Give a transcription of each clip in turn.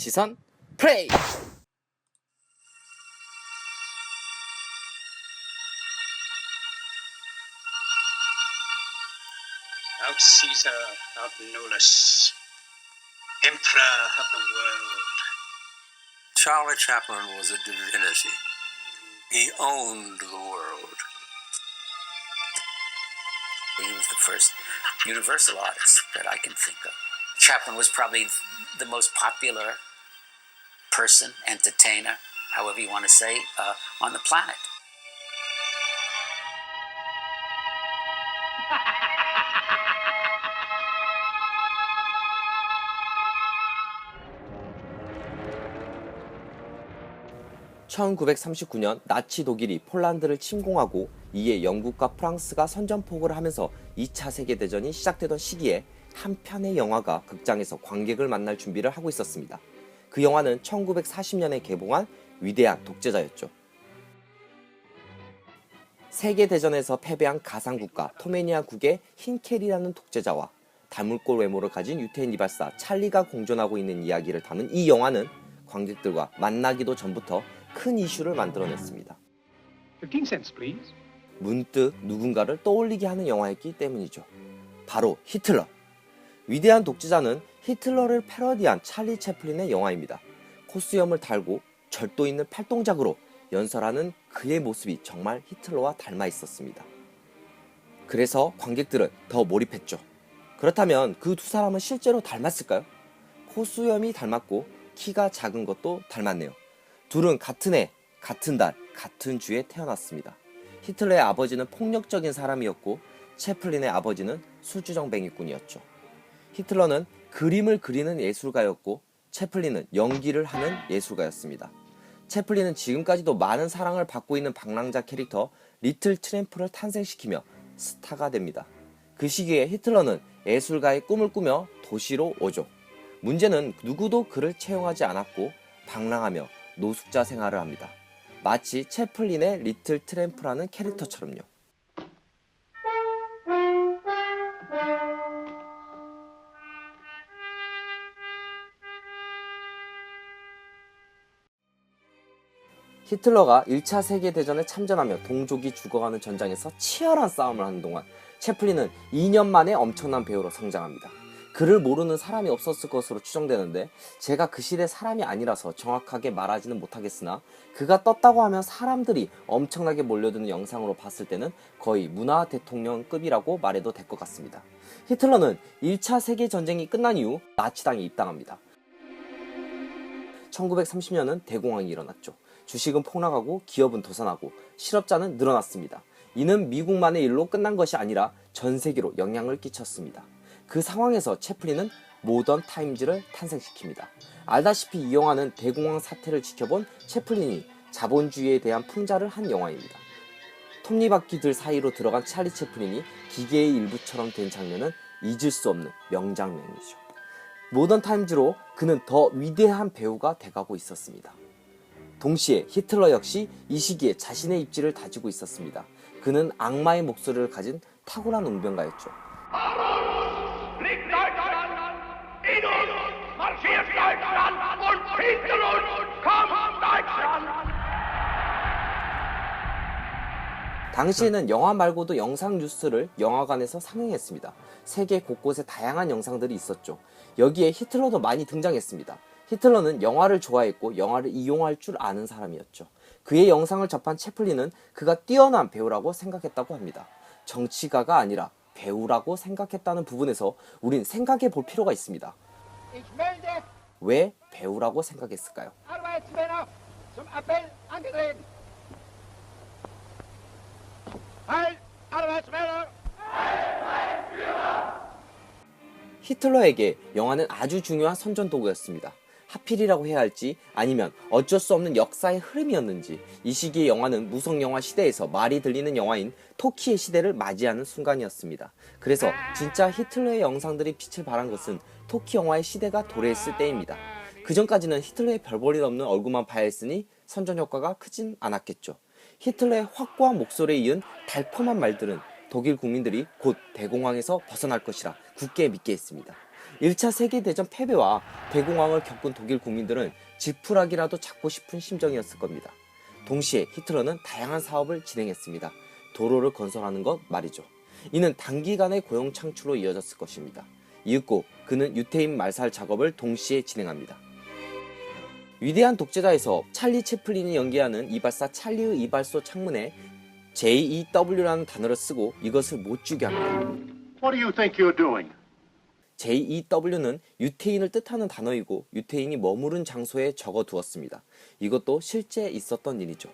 시선 프레이 out Caesar, out Nolus, Emperor of the world. Charlie Chaplin was a divinity. He owned the world. He was the first universal artist that I can think of. Chaplin was probably the most popular person, entertainer, however you want to say, uh, on the planet. (1939년) 나치 독일이 폴란드를 침공하고 이에 영국과 프랑스가 선전포고를 하면서 2차 세계대전이 시작되던 시기에 한 편의 영화가 극장에서 관객을 만날 준비를 하고 있었습니다. 그 영화는 1940년에 개봉한 위대한 독재자였죠. 세계대전에서 패배한 가상국가 토메니아국의 흰켈이라는 독재자와 다물골 외모를 가진 유태인 이발사 찰리가 공존하고 있는 이야기를 담은 이 영화는 관객들과 만나기도 전부터 큰 이슈를 만들어냈습니다. 15 cents, please. 문득 누군가를 떠올리게 하는 영화였기 때문이죠. 바로 히틀러. 위대한 독재자는 히틀러를 패러디한 찰리 채플린의 영화입니다. 코수염을 달고 절도 있는 팔동작으로 연설하는 그의 모습이 정말 히틀러와 닮아 있었습니다. 그래서 관객들은 더 몰입했죠. 그렇다면 그 두 사람은 실제로 닮았을까요? 코수염이 닮았고 키가 작은 것도 닮았네요. 둘은 같은 해, 같은 달, 같은 주에 태어났습니다. 히틀러의 아버지는 폭력적인 사람이었고 채플린의 아버지는 수주정뱅이꾼이었죠. 히틀러는 그림을 그리는 예술가였고 채플린은 연기를 하는 예술가였습니다. 채플린은 지금까지도 많은 사랑을 받고 있는 방랑자 캐릭터 리틀 트램프를 탄생시키며 스타가 됩니다. 그 시기에 히틀러는 예술가의 꿈을 꾸며 도시로 오죠. 문제는 누구도 그를 채용하지 않았고 방랑하며 노숙자 생활을 합니다. 마치 채플린의 리틀 트램프라는 캐릭터처럼요. 히틀러가 1차 세계대전에 참전하며 동족이 죽어가는 전장에서 치열한 싸움을 하는 동안 채플린은 2년 만에 엄청난 배우로 성장합니다. 그를 모르는 사람이 없었을 것으로 추정되는데 제가 그 시대 사람이 아니라서 정확하게 말하지는 못하겠으나 그가 떴다고 하면 사람들이 엄청나게 몰려드는 영상으로 봤을 때는 거의 문화 대통령급이라고 말해도 될 것 같습니다. 히틀러는 1차 세계전쟁이 끝난 이후 나치당에 입당합니다. 1930년은 대공황이 일어났죠. 주식은 폭락하고 기업은 도산하고 실업자는 늘어났습니다. 이는 미국만의 일로 끝난 것이 아니라 전 세계로 영향을 끼쳤습니다. 그 상황에서 채플린은 모던 타임즈를 탄생시킵니다. 알다시피 이 영화는 대공황 사태를 지켜본 채플린이 자본주의에 대한 풍자를 한 영화입니다. 톱니바퀴들 사이로 들어간 찰리 채플린이 기계의 일부처럼 된 장면은 잊을 수 없는 명장면이죠. 모던 타임즈로 그는 더 위대한 배우가 돼가고 있었습니다. 동시에 히틀러 역시 이 시기에 자신의 입지를 다지고 있었습니다. 그는 악마의 목소리를 가진 탁월한 웅변가였죠. 당시에는 영화 말고도 영상 뉴스를 영화관에서 상영했습니다. 세계 곳곳에 다양한 영상들이 있었죠. 여기에 히틀러도 많이 등장했습니다. 히틀러는 영화를 좋아했고 영화를 이용할 줄 아는 사람이었죠. 그의 영상을 접한 채플린은 그가 뛰어난 배우라고 생각했다고 합니다. 정치가가 아니라 배우라고 생각했다는 부분에서 우린 생각해 볼 필요가 있습니다. 왜 배우라고 생각했을까요? 히틀러에게 영화는 아주 중요한 선전 도구였습니다. 하필이라고 해야 할지 아니면 어쩔 수 없는 역사의 흐름이었는지 이 시기의 영화는 무성 영화 시대에서 말이 들리는 영화인 토키의 시대를 맞이하는 순간이었습니다. 그래서 진짜 히틀러의 영상들이 빛을 발한 것은 토키 영화의 시대가 도래했을 때입니다. 그 전까지는 히틀러의 별볼일 없는 얼굴만 봐야 했으니 선전 효과가 크진 않았겠죠. 히틀러의 확고한 목소리에 이은 달콤한 말들은 독일 국민들이 곧 대공황에서 벗어날 것이라 굳게 믿게 했습니다. 1차 세계대전 패배와 대공황을 겪은 독일 국민들은 지푸라기라도 잡고 싶은 심정이었을 겁니다. 동시에 히틀러는 다양한 사업을 진행했습니다. 도로를 건설하는 것 말이죠. 이는 단기간의 고용 창출로 이어졌을 것입니다. 이윽고 그는 유태인 말살 작업을 동시에 진행합니다. 위대한 독재자에서 찰리 채플린이 연기하는 이발사 찰리의 이발소 창문에 JEW라는 단어를 쓰고 이것을 못 주게 합니다. What do you think you're doing? JEW는 유태인을 뜻하는 단어이고 유태인이 머무른 장소에 적어 두었습니다. 이것도 실제 있었던 일이죠.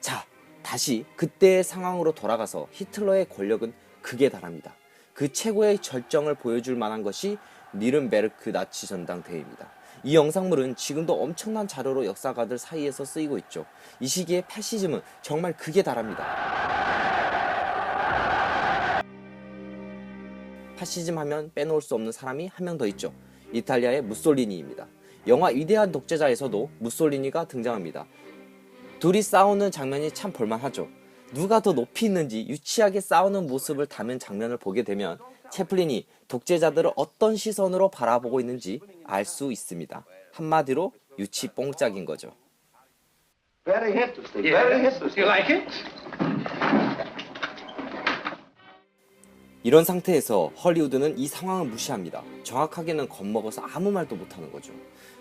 자, 다시 그때의 상황으로 돌아가서 히틀러의 권력은 극에 달합니다. 그 최고의 절정을 보여줄 만한 것이 니른베르크 나치 전당 대회입니다. 이 영상물은 지금도 엄청난 자료로 역사가들 사이에서 쓰이고 있죠. 이 시기에 파시즘은 정말 극에 달합니다. 파시즘 하면 빼놓을 수 없는 사람이 한 명 더 있죠. 이탈리아의 무솔리니입니다. 영화 위대한 독재자에서도 무솔리니가 등장합니다. 둘이 싸우는 장면이 참 볼만하죠. 누가 더 높이 있는지 유치하게 싸우는 모습을 담은 장면을 보게 되면 채플린이 독재자들을 어떤 시선으로 바라보고 있는지 알 수 있습니다. 한마디로 유치 뽕짝인 거죠. Very interesting. Very interesting. You like it? 이런 상태에서 헐리우드는 이 상황을 무시합니다. 정확하게는 겁먹어서 아무 말도 못하는 거죠.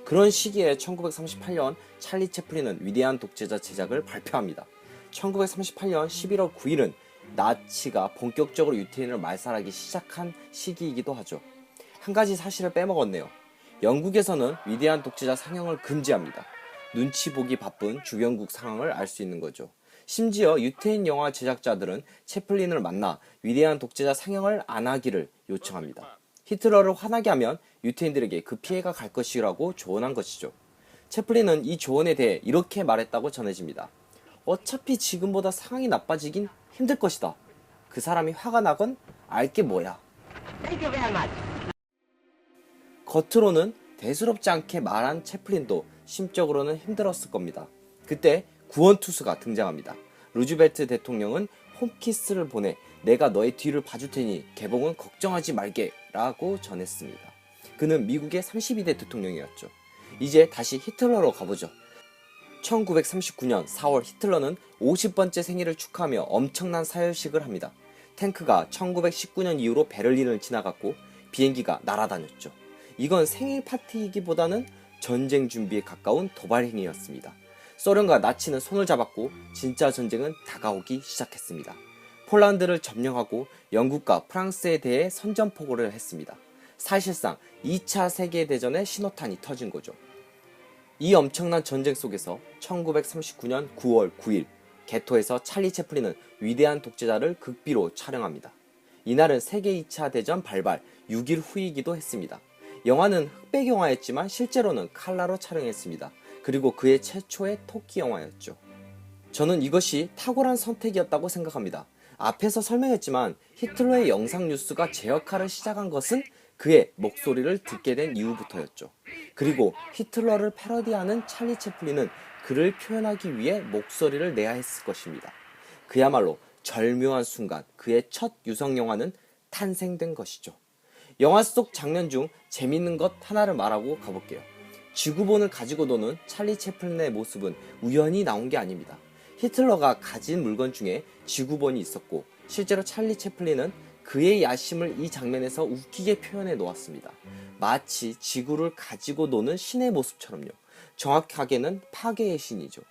그런 시기에 1938년 찰리 채플린은 위대한 독재자 제작을 발표합니다. 1938년 11월 9일은 나치가 본격적으로 유태인을 말살하기 시작한 시기이기도 하죠. 한 가지 사실을 빼먹었네요. 영국에서는 위대한 독재자 상영을 금지합니다. 눈치 보기 바쁜 주변국 상황을 알 수 있는 거죠. 심지어 유태인 영화 제작자들은 채플린을 만나 위대한 독재자 상영을 안 하기를 요청합니다. 히틀러를 화나게 하면 유태인들에게 그 피해가 갈 것이라고 조언한 것이죠. 채플린은 이 조언에 대해 이렇게 말했다고 전해집니다. 어차피 지금보다 상황이 나빠지긴 힘들 것이다. 그 사람이 화가 나건 알게 뭐야. 겉으로는 대수롭지 않게 말한 채플린도 심적으로는 힘들었을 겁니다. 그때 구원 투수가 등장합니다. 루즈벨트 대통령은 홈키스를 보내 내가 너의 뒤를 봐줄 테니 개봉은 걱정하지 말게 라고 전했습니다. 그는 미국의 32대 대통령이었죠. 이제 다시 히틀러로 가보죠. 1939년 4월 히틀러는 50번째 생일을 축하하며 엄청난 사열식을 합니다. 탱크가 1919년 이후로 베를린을 지나갔고 비행기가 날아다녔죠. 이건 생일 파티이기보다는 전쟁 준비에 가까운 도발 행위였습니다. 소련과 나치는 손을 잡았고 진짜 전쟁은 다가오기 시작했습니다. 폴란드를 점령하고 영국과 프랑스에 대해 선전포고를 했습니다. 사실상 2차 세계대전의 신호탄이 터진 거죠. 이 엄청난 전쟁 속에서 1939년 9월 9일 개토에서 찰리 채플린은 위대한 독재자를 극비로 촬영합니다. 이날은 세계 2차 대전 발발 6일 후이기도 했습니다. 영화는 흑백 영화였지만 실제로는 칼라로 촬영했습니다. 그리고 그의 최초의 토끼 영화였죠. 저는 이것이 탁월한 선택이었다고 생각합니다. 앞에서 설명했지만 히틀러의 영상 뉴스가 제 역할을 시작한 것은 그의 목소리를 듣게 된 이후부터였죠. 그리고 히틀러를 패러디하는 찰리 채플린은 그를 표현하기 위해 목소리를 내야 했을 것입니다. 그야말로 절묘한 순간 그의 첫 유성 영화는 탄생된 것이죠. 영화 속 장면 중 재밌는 것 하나를 말하고 가볼게요. 지구본을 가지고 노는 찰리 채플린의 모습은 우연히 나온 게 아닙니다. 히틀러가 가진 물건 중에 지구본이 있었고 실제로 찰리 채플린은 그의 야심을 이 장면에서 웃기게 표현해 놓았습니다. 마치 지구를 가지고 노는 신의 모습처럼요. 정확하게는 파괴의 신이죠.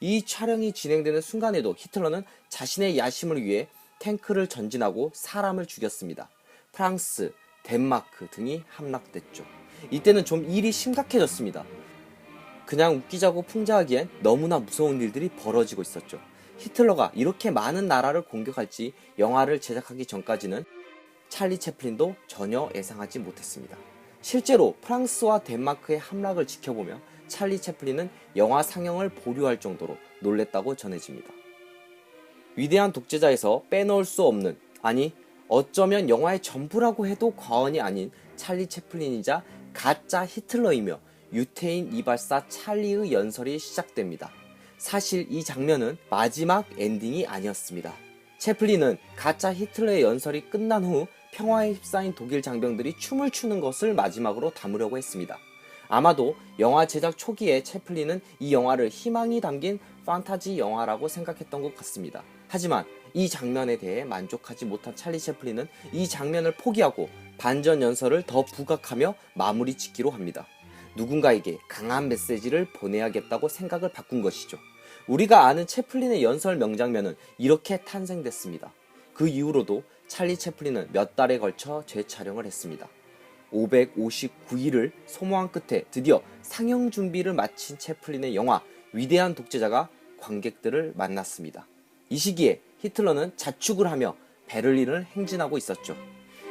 이 촬영이 진행되는 순간에도 히틀러는 자신의 야심을 위해 탱크를 전진하고 사람을 죽였습니다. 프랑스, 덴마크 등이 함락됐죠. 이때는 좀 일이 심각해졌습니다. 그냥 웃기자고 풍자하기엔 너무나 무서운 일들이 벌어지고 있었죠. 히틀러가 이렇게 많은 나라를 공격할지 영화를 제작하기 전까지는 찰리 채플린도 전혀 예상하지 못했습니다. 실제로 프랑스와 덴마크의 함락을 지켜보며 찰리 채플린은 영화 상영을 보류할 정도로 놀랬다고 전해집니다. 위대한 독재자에서 빼놓을 수 없는 아니 어쩌면 영화의 전부라고 해도 과언이 아닌 찰리 채플린이자 가짜 히틀러이며 유태인 이발사 찰리의 연설이 시작됩니다. 사실 이 장면은 마지막 엔딩이 아니었습니다. 채플린은 가짜 히틀러의 연설이 끝난 후 평화에 휩싸인 독일 장병들이 춤을 추는 것을 마지막으로 담으려고 했습니다. 아마도 영화 제작 초기에 채플린은 이 영화를 희망이 담긴 판타지 영화라고 생각했던 것 같습니다. 하지만 이 장면에 대해 만족하지 못한 찰리 채플린은 이 장면을 포기하고 반전 연설을 더 부각하며 마무리 짓기로 합니다. 누군가에게 강한 메시지를 보내야겠다고 생각을 바꾼 것이죠. 우리가 아는 채플린의 연설 명장면은 이렇게 탄생됐습니다. 그 이후로도 찰리 채플린은 몇 달에 걸쳐 재촬영을 했습니다. 559일을 소모한 끝에 드디어 상영 준비를 마친 채플린의 영화 위대한 독재자가 관객들을 만났습니다. 이 시기에 히틀러는 자축을 하며 베를린을 행진하고 있었죠.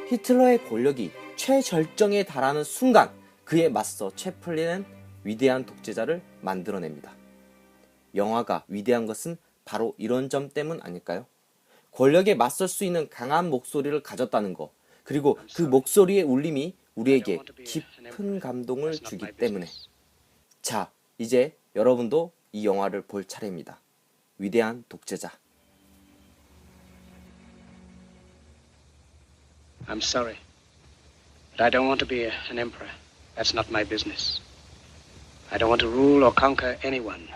히틀러의 권력이 최절정에 달하는 순간 그에 맞서 채플린은 위대한 독재자를 만들어냅니다. 영화가 위대한 것은 바로 이런 점 때문 아닐까요? 권력에 맞설 수 있는 강한 목소리를 가졌다는 것, 그리고 그 목소리의 울림이 우리에게 깊은 감동을 주기 때문에. 자, 이제 여러분도 이 영화를 볼 차례입니다. 위대한 독재자. I'm sorry. But I don't want to be a, an emperor. That's not my business. I don't want to rule or conquer anyone.